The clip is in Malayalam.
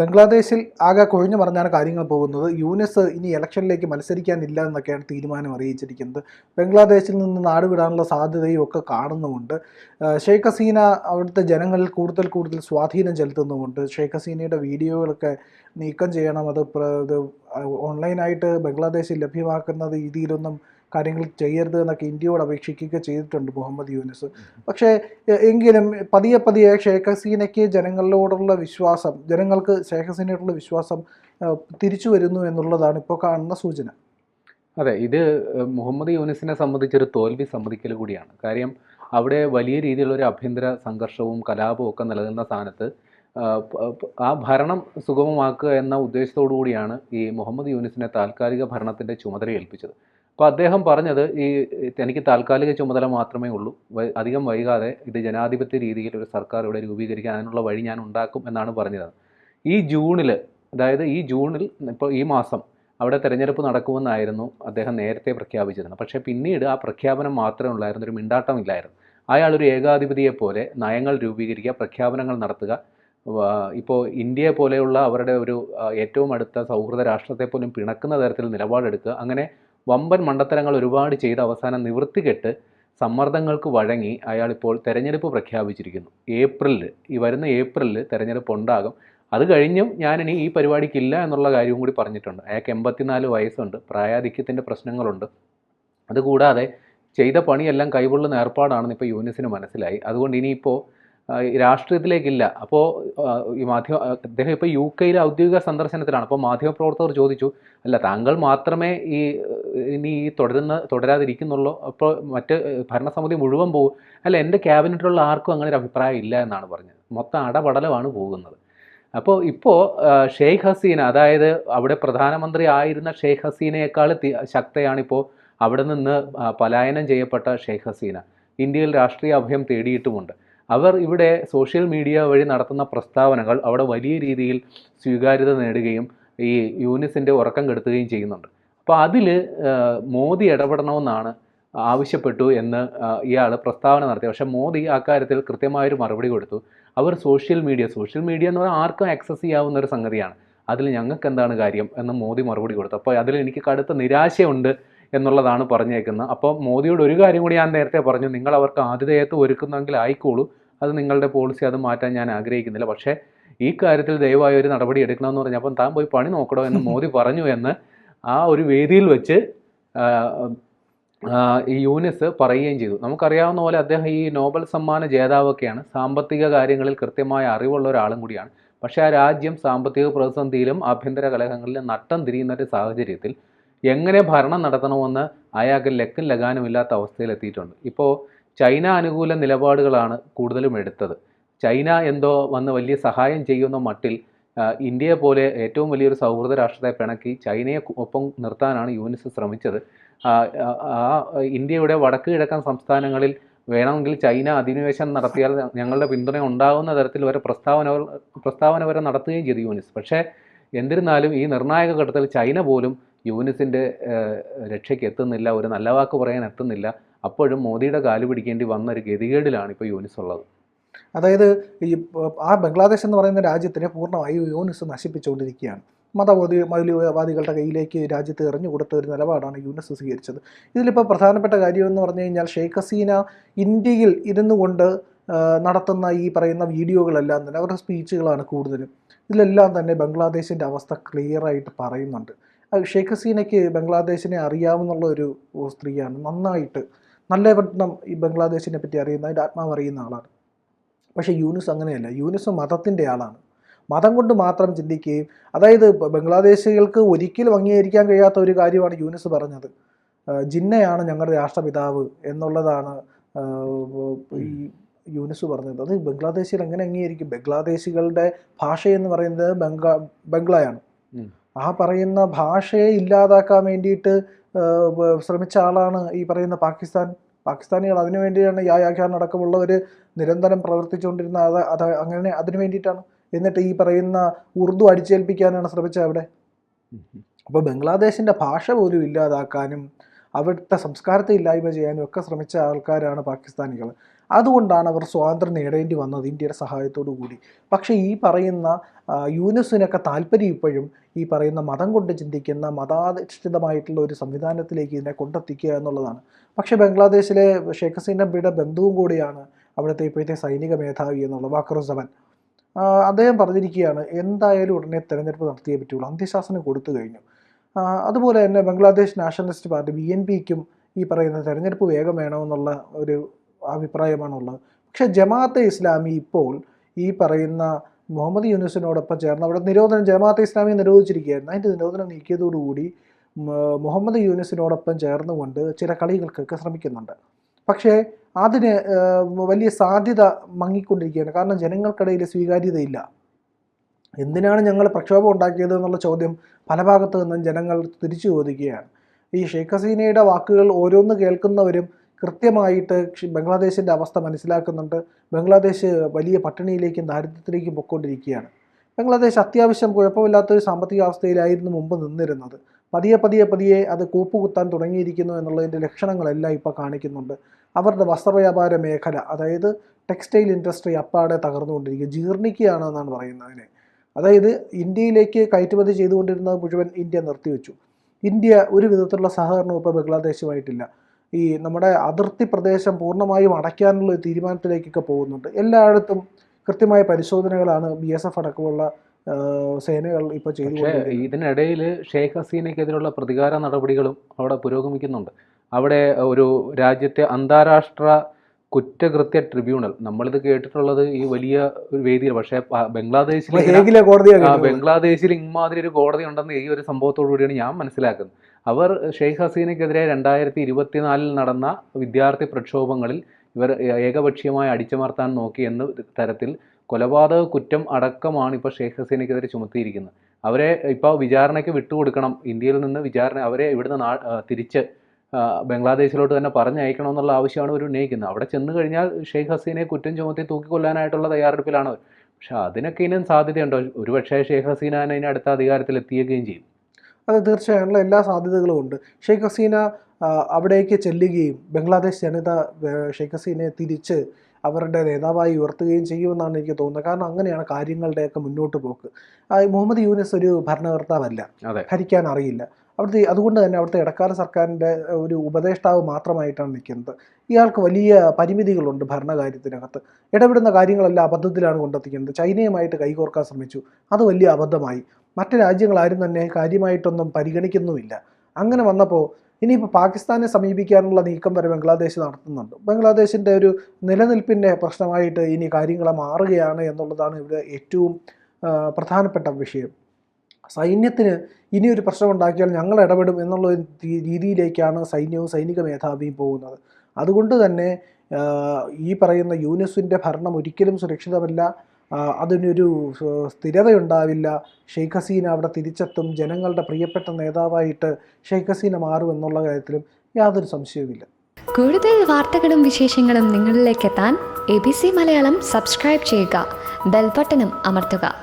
ബംഗ്ലാദേശിൽ ആകെ കൊഴിഞ്ഞു പറഞ്ഞാണ് കാര്യങ്ങൾ പോകുന്നത്. യുനെസ് ഇനി ഇലക്ഷനിലേക്ക് മത്സരിക്കാനില്ല എന്നൊക്കെയാണ് തീരുമാനം അറിയിച്ചിരിക്കുന്നത്. ബംഗ്ലാദേശിൽ നിന്ന് നാടുവിടാനുള്ള സാധ്യതയും ഒക്കെ കാണുന്നുമുണ്ട്. ഷെയ്ഖ് ഹസീന അവിടുത്തെ ജനങ്ങളിൽ കൂടുതൽ കൂടുതൽ സ്വാധീനം ചെലുത്തുന്നുമുണ്ട്. ഷെയ്ഖ് ഹസീനയുടെ വീഡിയോകളൊക്കെ നീക്കം ചെയ്യണം. അത് ഓൺലൈനായിട്ട് ബംഗ്ലാദേശിൽ ലഭ്യമാക്കുന്ന രീതിയിലൊന്നും കാര്യങ്ങൾ ചെയ്യരുത് എന്നൊക്കെ ഇന്ത്യയോട് അപേക്ഷിക്കുക ചെയ്തിട്ടുണ്ട് മുഹമ്മദ് യൂനിസ്. പക്ഷേ എങ്കിലും പതിയെ പതിയെ ഷേഖ് ഹസീനയ്ക്ക് ജനങ്ങളോടുള്ള വിശ്വാസം ജനങ്ങൾക്ക് ഷേഖ് ഹസീനയോടുള്ള വിശ്വാസം തിരിച്ചു വരുന്നു എന്നുള്ളതാണ് ഇപ്പോൾ കാണുന്ന സൂചന. അതെ ഇത് മുഹമ്മദ് യൂനിസിനെ സംബന്ധിച്ചൊരു തോൽവി സമ്മതിക്കൽ കൂടിയാണ്. കാര്യം അവിടെ വലിയ രീതിയിലുള്ള ഒരു ആഭ്യന്തര സംഘർഷവും കലാപവും ഒക്കെ നിലനിന്ന സ്ഥാനത്ത് ആ ഭരണം സുഗമമാക്കുക എന്ന ഉദ്ദേശത്തോടു കൂടിയാണ് ഈ മുഹമ്മദ് യൂനിസിനെ താൽക്കാലിക ഭരണത്തിന്റെ ചുമതല ഏൽപ്പിച്ചത്. അപ്പോൾ അദ്ദേഹം പറഞ്ഞത് ഈ എനിക്ക് താൽക്കാലിക ചുമതല മാത്രമേ ഉള്ളൂ. അധികം വൈകാതെ ഇത് ജനാധിപത്യ രീതിയിൽ ഒരു സർക്കാർ ഇവിടെ രൂപീകരിക്കാൻ അതിനുള്ള വഴി ഞാൻ ഉണ്ടാക്കും എന്നാണ് പറഞ്ഞത്. ഈ ജൂണിൽ അതായത് ഈ ജൂണിൽ ഇപ്പോൾ ഈ മാസം അവിടെ തെരഞ്ഞെടുപ്പ് നടക്കുമെന്നായിരുന്നു അദ്ദേഹം നേരത്തെ പ്രഖ്യാപിച്ചിരുന്നത്. പക്ഷേ പിന്നീട് ആ പ്രഖ്യാപനം മാത്രമേ ഉള്ളായിരുന്നു ഒരു മിണ്ടാട്ടമില്ലായിരുന്നു അയാൾ ഒരു ഏകാധിപതിയെ പോലെ നയങ്ങൾ രൂപീകരിക്കുക പ്രഖ്യാപനങ്ങൾ നടത്തുക. ഇപ്പോൾ ഇന്ത്യയെ പോലെയുള്ള അവരുടെ ഒരു ഏറ്റവും അടുത്ത സൗഹൃദ രാഷ്ട്രത്തെ പോലും പിണക്കുന്ന തരത്തിൽ നിലപാടെടുക്കുക. അങ്ങനെ വമ്പൻ മണ്ടത്തരങ്ങൾ ഒരുപാട് ചെയ്ത് അവസാനം നിവൃത്തികെട്ട് സമ്മർദ്ദങ്ങൾക്ക് വഴങ്ങി അയാൾ ഇപ്പോൾ തെരഞ്ഞെടുപ്പ് പ്രഖ്യാപിച്ചിരിക്കുന്നു. ഏപ്രിലിൽ ഈ വരുന്ന ഏപ്രിലിൽ തെരഞ്ഞെടുപ്പ് ഉണ്ടാകും. അത് കഴിഞ്ഞും ഞാനിനി ഈ പരിപാടിക്കില്ല എന്നുള്ള കാര്യവും കൂടി പറഞ്ഞിട്ടുണ്ട്. അയാൾക്ക് എൺപത്തിനാല് വയസ്സുണ്ട്. പ്രായാധിക്യത്തിന്റെ പ്രശ്നങ്ങളുണ്ട്. അതുകൂടാതെ ചെയ്ത പണിയെല്ലാം കൈകൊള്ളുന്ന ഏർപ്പാടാണെന്ന് ഇപ്പോൾ യൂനിസിന് മനസ്സിലായി. അതുകൊണ്ട് ഇനിയിപ്പോൾ രാഷ്ട്രീയത്തിലേക്കില്ല. അപ്പോൾ ഈ മാധ്യമ അദ്ദേഹം ഇപ്പോൾ യു കെയിലെ ഔദ്യോഗിക സന്ദർശനത്തിലാണ്. അപ്പോൾ മാധ്യമപ്രവർത്തകർ ചോദിച്ചു അല്ല താങ്കൾ മാത്രമേ ഈ ഇനി ഈ തുടരുന്ന തുടരാതിരിക്കുന്നുള്ളൂ. അപ്പോൾ മറ്റ് ഭരണസമിതി മുഴുവൻ പോകും അല്ല എന്റെ ക്യാബിനറ്റിലുള്ള ആർക്കും അങ്ങനെ ഒരു അഭിപ്രായം ഇല്ല എന്നാണ് പറഞ്ഞത്. മൊത്തം അടപടലമാണ് പോകുന്നത്. അപ്പോൾ ഇപ്പോൾ ഷെയ്ഖ് ഹസീന അതായത് അവിടെ പ്രധാനമന്ത്രി ആയിരുന്ന ഷെയ്ഖ് ഹസീനയേക്കാൾ ശക്തയാണിപ്പോൾ അവിടെ നിന്ന് പലായനം ചെയ്യപ്പെട്ട ഷെയ്ഖ് ഹസീന. ഇന്ത്യയിൽ രാഷ്ട്രീയ അഭയം തേടിയിട്ടുമുണ്ട്. അവർ ഇവിടെ സോഷ്യൽ മീഡിയ വഴി നടത്തുന്ന പ്രസ്താവനകൾ അവിടെ വലിയ രീതിയിൽ സ്വീകാര്യത നേടുകയും ഈ യൂനിസിന്റെ ഉറക്കം കെടുത്തുകയും ചെയ്യുന്നുണ്ട്. അപ്പോൾ അതിൽ മോദി ഇടപെടണമെന്നാണ് ആവശ്യപ്പെട്ടു എന്ന് ഇയാൾ പ്രസ്താവന നടത്തി. പക്ഷേ മോദി ആ കാര്യത്തിൽ കൃത്യമായൊരു മറുപടി കൊടുത്തു. അവർ സോഷ്യൽ മീഡിയ സോഷ്യൽ മീഡിയ എന്ന് പറഞ്ഞാൽ ആർക്കും ആക്സസ് ചെയ്യാവുന്ന ഒരു സംഗതിയാണ്. അതിൽ ഞങ്ങൾക്ക് എന്താണ് കാര്യം എന്ന് മോദി മറുപടി കൊടുത്തു. അപ്പോൾ അതിൽ എനിക്ക് കടുത്ത നിരാശയുണ്ട് എന്നുള്ളതാണ് പറഞ്ഞേക്കുന്നത്. അപ്പോൾ മോദിയോട് ഒരു കാര്യം കൂടി ഞാൻ നേരത്തെ പറഞ്ഞു. നിങ്ങൾ അവർക്ക് ആതിഥേയത്വം ഒരുക്കുന്നെങ്കിൽ ആയിക്കോളൂ. അത് നിങ്ങളുടെ പോളിസി അത് മാറ്റാൻ ഞാൻ ആഗ്രഹിക്കുന്നില്ല. പക്ഷേ ഈ കാര്യത്തിൽ ദയവായി ഒരു നടപടി എടുക്കണമെന്ന് പറഞ്ഞപ്പോൾ താൻ പോയി പണി നോക്കണോ എന്ന് മോദി പറഞ്ഞു എന്ന് ആ ഒരു വേദിയിൽ വെച്ച് ഈ യൂനിസ് പറയുകയും ചെയ്തു. നമുക്കറിയാവുന്ന പോലെ അദ്ദേഹം ഈ നോബൽ സമ്മാന ജേതാവൊക്കെയാണ്. സാമ്പത്തിക കാര്യങ്ങളിൽ കൃത്യമായ അറിവുള്ള ഒരാളും കൂടിയാണ്. പക്ഷേ ആ രാജ്യം സാമ്പത്തിക പ്രതിസന്ധിയിലും ആഭ്യന്തര കലഹങ്ങളിലും നട്ടം തിരിയുന്ന ഒരു സാഹചര്യത്തിൽ എങ്ങനെ ഭരണം നടത്തണമെന്ന് അയാൾക്ക് ലക്കും ലഗാനും ഇല്ലാത്ത അവസ്ഥയിലെത്തിയിട്ടുണ്ട്. ഇപ്പോൾ ചൈന അനുകൂല നിലപാടുകളാണ് കൂടുതലും എടുത്തത്. ചൈന എന്തോ വന്ന് വലിയ സഹായം ചെയ്യുന്ന മട്ടിൽ ഇന്ത്യയെ പോലെ ഏറ്റവും വലിയൊരു സൗഹൃദ രാഷ്ട്രത്തെ പിണക്കി ചൈനയെ ഒപ്പം നിർത്താനാണ് യൂനിസ് ശ്രമിച്ചത്. ആ ഇന്ത്യയുടെ വടക്ക് കിഴക്കൻ സംസ്ഥാനങ്ങളിൽ വേണമെങ്കിൽ ചൈന അധിനിവേശം നടത്തിയാൽ ഞങ്ങളുടെ പിന്തുണ ഉണ്ടാകുന്ന തരത്തിൽ വരെ പ്രസ്താവന പ്രസ്താവന വരെ നടത്തുകയും ചെയ്തു യൂനിസ്. പക്ഷേ എന്നിരുന്നാലും ഈ നിർണായക ഘട്ടത്തിൽ ചൈന പോലും യൂനിസിന്റെ രക്ഷയ്ക്ക് എത്തുന്നില്ല ഒരു നല്ല വാക്ക് പറയാൻ എത്തുന്നില്ല. അപ്പോഴും മോദിയുടെ കാൽ പിടിക്കേണ്ടി വന്ന ഒരു ഗതികേടിലാണ് ഇപ്പോൾ യൂനിസ് ഉള്ളത്. അതായത് ഈ ആ ബംഗ്ലാദേശ് എന്ന് പറയുന്ന രാജ്യത്തിനെ പൂർണമായി യൂനിസ് നശിപ്പിച്ചുകൊണ്ടിരിക്കുകയാണ്. മതവാദി മൗലികവാദികളുടെ കയ്യിലേക്ക് രാജ്യത്ത് എറിഞ്ഞു കൊടുത്ത ഒരു നിലപാടാണ് യുനെസ് സ്വീകരിച്ചത്. ഇതിലിപ്പോൾ പ്രധാനപ്പെട്ട കാര്യം എന്ന് പറഞ്ഞു കഴിഞ്ഞാൽ ഷെയ്ഖ് ഹസീന ഇന്ത്യയിൽ ഇരുന്നു കൊണ്ട് നടത്തുന്ന ഈ പറയുന്ന വീഡിയോകളെല്ലാം തന്നെ അവരുടെ സ്പീച്ചുകളാണ് കൂടുതലും. ഇതിലെല്ലാം തന്നെ ബംഗ്ലാദേശിന്റെ അവസ്ഥ ക്ലിയറായിട്ട് പറയുന്നുണ്ട്. ഷെയ്ഖ് ഹസീനയ്ക്ക് ബംഗ്ലാദേശിനെ അറിയാവുന്നുള്ള ഒരു സ്ത്രീയാണ് നന്നായിട്ട് നല്ല വണ്ണം ഈ ബംഗ്ലാദേശിനെ പറ്റി അറിയുന്ന അതിന്റെ ആത്മാവ് അറിയുന്ന ആളാണ്. പക്ഷേ യൂനിസ് അങ്ങനെയല്ല. യൂനിസ് മതത്തിന്റെ ആളാണ്. മതം കൊണ്ട് മാത്രം ചിന്തിക്കുകയും അതായത് ബംഗ്ലാദേശികൾക്ക് ഒരിക്കലും അംഗീകരിക്കാൻ കഴിയാത്ത ഒരു കാര്യമാണ് യൂനിസ് പറഞ്ഞത്. ജിന്നയാണ് ഞങ്ങളുടെ രാഷ്ട്രപിതാവ് എന്നുള്ളതാണ് ഈ യൂനിസ് പറഞ്ഞത്. അത് ബംഗ്ലാദേശിൽ എങ്ങനെ അംഗീകരിക്കും? ബംഗ്ലാദേശികളുടെ ഭാഷ എന്ന് പറയുന്നത് ബംഗാ ബംഗ്ലയാണ്. ആ പറയുന്ന ഭാഷയെ ഇല്ലാതാക്കാൻ വേണ്ടിയിട്ട് ശ്രമിച്ച ആളാണ് ഈ പറയുന്ന പാകിസ്ഥാൻ. പാകിസ്ഥാനികൾ അതിനു വേണ്ടിയാണ് യായാഖ്യാൻ അടക്കമുള്ളവർ നിരന്തരം പ്രവർത്തിച്ചുകൊണ്ടിരുന്ന അത് അത് അങ്ങനെ അതിനു വേണ്ടിയിട്ടാണ്. എന്നിട്ട് ഈ പറയുന്ന ഉറുദു അടിച്ചേൽപ്പിക്കാനാണ് ശ്രമിച്ചത് അവിടെ. അപ്പോൾ ബംഗ്ലാദേശിന്റെ ഭാഷ പോലും ഇല്ലാതാക്കാനും അവിടുത്തെ സംസ്കാരത്തെ ഇല്ലായ്മ ചെയ്യാനും ഒക്കെ ശ്രമിച്ച ആൾക്കാരാണ് പാകിസ്ഥാനികൾ അതുകൊണ്ടാണ് അവർ സ്വാതന്ത്ര്യം നേടേണ്ടി വന്നത് ഇന്ത്യയുടെ സഹായത്തോടു കൂടി. പക്ഷേ ഈ പറയുന്ന യൂനുസിനൊക്കെ താല്പര്യം ഇപ്പോഴും ഈ പറയുന്ന മതം കൊണ്ട് ചിന്തിക്കുന്ന മതാധിഷ്ഠിതമായിട്ടുള്ള ഒരു സംവിധാനത്തിലേക്ക് ഇതിനെ കൊണ്ടെത്തിക്കുക എന്നുള്ളതാണ്. പക്ഷേ ബംഗ്ലാദേശിലെ ഷെയ്ഖ് നബിയുടെ ബന്ധുവും കൂടിയാണ് അവിടുത്തെ ഇപ്പോഴത്തെ സൈനിക മേധാവി എന്നുള്ള വാക്കറുസവൻ അദ്ദേഹം പറഞ്ഞിരിക്കുകയാണ് എന്തായാലും ഉടനെ തെരഞ്ഞെടുപ്പ് നടത്തിയേ പറ്റുള്ളൂ. അന്ത്യശാസനം കൊടുത്തു കഴിഞ്ഞു. അതുപോലെ തന്നെ Bangladesh nationalist party B N പിക്കും ഈ പറയുന്ന തെരഞ്ഞെടുപ്പ് വേഗം വേണമെന്നുള്ള ഒരു അഭിപ്രായമാണുള്ളത്. പക്ഷെ ജമാഅത്തെ ഇസ്ലാമി ഇപ്പോൾ ഈ പറയുന്ന മുഹമ്മദ് യൂനുസിനോടൊപ്പം ചേർന്ന് അവിടെ നിരോധനം ജമാഅത്തെ ഇസ്ലാമി നിരോധിച്ചിരിക്കുകയായിരുന്നു. അതിന്റെ നിരോധനം നീക്കിയതോടുകൂടി മുഹമ്മദ് യൂനുസിനോടൊപ്പം ചേർന്നുകൊണ്ട് ചില കളികൾക്കൊക്കെ ശ്രമിക്കുന്നുണ്ട്. പക്ഷേ അതിന് വലിയ സാധ്യത മങ്ങിക്കൊണ്ടിരിക്കുകയാണ്. കാരണം ജനങ്ങൾക്കിടയിൽ സ്വീകാര്യതയില്ല. എന്തിനാണ് ഞങ്ങൾ പ്രക്ഷോഭം ഉണ്ടാക്കിയത് എന്നുള്ള ചോദ്യം പല ഭാഗത്തു നിന്നും ജനങ്ങൾ തിരിച്ചു ചോദിക്കുകയാണ്. ഈ ഷെയ്ഖ് ഹസീനയുടെ വാക്കുകൾ ഓരോന്ന് കേൾക്കുന്നവരും കൃത്യമായിട്ട് ബംഗ്ലാദേശിന്റെ അവസ്ഥ മനസ്സിലാക്കുന്നുണ്ട്. ബംഗ്ലാദേശ് വലിയ പട്ടിണിയിലേക്കും ദാരിദ്ര്യത്തിലേക്കും പൊയ്ക്കൊണ്ടിരിക്കുകയാണ്. ബംഗ്ലാദേശ് അത്യാവശ്യം കുഴപ്പമില്ലാത്തൊരു സാമ്പത്തിക അവസ്ഥയിലായിരുന്നു മുമ്പ് നിന്നിരുന്നത്. പതിയെ പതിയെ പതിയെ അത് കൂപ്പുകുത്താൻ തുടങ്ങിയിരിക്കുന്നു എന്നുള്ളതിന്റെ ലക്ഷണങ്ങളെല്ലാം ഇപ്പോൾ കാണിക്കുന്നുണ്ട്. അവരുടെ വസ്ത്രവ്യാപാര മേഖല അതായത് ടെക്സ്റ്റൈൽ ഇൻഡസ്ട്രി അപ്പാടെ തകർന്നുകൊണ്ടിരിക്കുക. ജീർണിക്കുകയാണ് എന്നാണ് പറയുന്നത് അതിനെ. അതായത് ഇന്ത്യയിലേക്ക് കയറ്റുമതി ചെയ്തുകൊണ്ടിരുന്നത് മുഴുവൻ ഇന്ത്യ നിർത്തിവെച്ചു. ഇന്ത്യ ഒരു വിധത്തിലുള്ള സഹകരണം ഇപ്പോൾ ബംഗ്ലാദേശുമായിട്ടില്ല. ഈ നമ്മുടെ അതിർത്തി പ്രദേശം പൂർണമായും അടയ്ക്കാനുള്ള ഒരു തീരുമാനത്തിലേക്കൊക്കെ പോകുന്നുണ്ട്. എല്ലായിടത്തും കൃത്യമായ പരിശോധനകളാണ് ബി എസ് എഫ് അടക്കമുള്ള സേനകൾ ഇപ്പോൾ ചെയ്തു ഇതിനിടയിൽ ഷെയ്ഖ് ഹസീനയ്ക്കെതിരെയുള്ള പ്രതികാര നടപടികളും അവിടെ പുരോഗമിക്കുന്നുണ്ട്. അവിടെ ഒരു രാജ്യത്തെ അന്താരാഷ്ട്ര കുറ്റകൃത്യ ട്രിബ്യൂണൽ നമ്മളിത് കേട്ടിട്ടുള്ളത് ഈ വലിയ ഒരു വേദിയിൽ പക്ഷേ ബംഗ്ലാദേശിൽ. ബംഗ്ലാദേശിൽ ഇമാതിരി ഒരു കോടതി ഉണ്ടെന്ന് ഈ ഒരു സംഭവത്തോടു കൂടിയാണ് ഞാൻ മനസ്സിലാക്കുന്നത്. അവർ ഷെയ്ഖ് ഹസീനയ്ക്കെതിരെ രണ്ടായിരത്തി ഇരുപത്തിനാലിൽ നടന്ന വിദ്യാർത്ഥി പ്രക്ഷോഭങ്ങളിൽ ഇവർ ഏകപക്ഷീയമായി അടിച്ചമർത്താൻ നോക്കി എന്ന തരത്തിൽ കൊലപാതക കുറ്റം അടക്കമാണ് ഇപ്പോൾ ഷെയ്ഖ് ഹസീനയ്ക്കെതിരെ ചുമത്തിയിരിക്കുന്നത്. അവരെ ഇപ്പോൾ വിചാരണയ്ക്ക് വിട്ടുകൊടുക്കണം. ഇന്ത്യയിൽ നിന്ന് വിചാരണ അവരെ ഇവിടുന്ന് തിരിച്ച് ബംഗ്ലാദേശിലോട്ട് തന്നെ പറഞ്ഞയക്കണമെന്നുള്ള ആവശ്യമാണ് അവർ ഉന്നയിക്കുന്നത്. അവിടെ ചെന്ന് കഴിഞ്ഞാൽ ഷെയ്ഖ് ഹസീനയെ കുറ്റം ചുമത്തി തൂക്കിക്കൊല്ലാനായിട്ടുള്ള തയ്യാറെടുപ്പിലാണ് അവർ. പക്ഷേ അതിനൊക്കെ ഇനിയും സാധ്യതയുണ്ടോ? ഒരുപക്ഷേ ഷെയ്ഖ് ഹസീന തന്നെ അടുത്ത അധികാരത്തിൽ എത്തിയേക്കുകയും ചെയ്യും. അത് തീർച്ചയായുള്ള എല്ലാ സാധ്യതകളും ഉണ്ട്. ഷെയ്ഖ് ഹസീന അവിടേക്ക് ചെല്ലുകയും ബംഗ്ലാദേശ് ജനത ഷെയ്ഖ് ഹസീനയെ തിരിച്ച് അവരുടെ നേതാവായി ഉയർത്തുകയും ചെയ്യുമെന്നാണ് എനിക്ക് തോന്നുന്നത്. കാരണം അങ്ങനെയാണ് കാര്യങ്ങളുടെയൊക്കെ മുന്നോട്ട് പോക്ക്. മുഹമ്മദ് യൂനിസ് ഒരു ഭരണകർത്താവല്ല. ഭരിക്കാൻ അറിയില്ല. അവിടുത്തെ അതുകൊണ്ട് തന്നെ അവിടുത്തെ ഇടക്കാല സർക്കാരിന്റെ ഒരു ഉപദേഷ്ടാവ് മാത്രമായിട്ടാണ് നിൽക്കുന്നത്. ഇയാൾക്ക് വലിയ പരിമിതികളുണ്ട് ഭരണകാര്യത്തിനകത്ത്. ഇടപെടുന്ന കാര്യങ്ങളെല്ലാം അബദ്ധത്തിലാണ് കൊണ്ടെത്തിക്കുന്നത്. ചൈനയുമായിട്ട് കൈകോർക്കാൻ ശ്രമിച്ചു. അത് വലിയ അബദ്ധമായി. മറ്റ് രാജ്യങ്ങളാരും തന്നെ കാര്യമായിട്ടൊന്നും പരിഗണിക്കുന്നുമില്ല. അങ്ങനെ വന്നപ്പോൾ ഇനിയിപ്പോൾ പാകിസ്ഥാനെ സമീപിക്കാനുള്ള നീക്കം വരെ ബംഗ്ലാദേശ് നടത്തുന്നുണ്ട്. ബംഗ്ലാദേശിന്റെ ഒരു നിലനിൽപ്പിന്റെ പ്രശ്നമായിട്ട് ഇനി കാര്യങ്ങളെ മാറുകയാണ് എന്നുള്ളതാണ് ഇവിടെ ഏറ്റവും പ്രധാനപ്പെട്ട വിഷയം. സൈന്യത്തിന് ഇനിയൊരു ഒരു പ്രശ്നം ഉണ്ടാക്കിയാൽ ഞങ്ങൾ ഇടപെടും എന്നുള്ള രീതിയിലേക്കാണ് സൈന്യവും സൈനിക മേധാവിയും പോകുന്നത്. അതുകൊണ്ട് തന്നെ ഈ പറയുന്ന യൂനിസിന്റെ ഭരണം ഒരിക്കലും സുരക്ഷിതമല്ല. അതിനൊരു സ്ഥിരതയുണ്ടാവില്ല. ഷെയ്ഖ് ഹസീന അവിടെ തിരിച്ചെത്തും. ജനങ്ങളുടെ പ്രിയപ്പെട്ട നേതാവായിട്ട് ഷെയ്ഖ് ഹസീന മാറും എന്നുള്ള കാര്യത്തിലും യാതൊരു സംശയവുമില്ല. കൂടുതൽ വാർത്തകളും വിശേഷങ്ങളും നിങ്ങളിലേക്ക് എത്താൻ A B C Malayalam subscribe ചെയ്യുക. ബെൽബട്ടനും അമർത്തുക.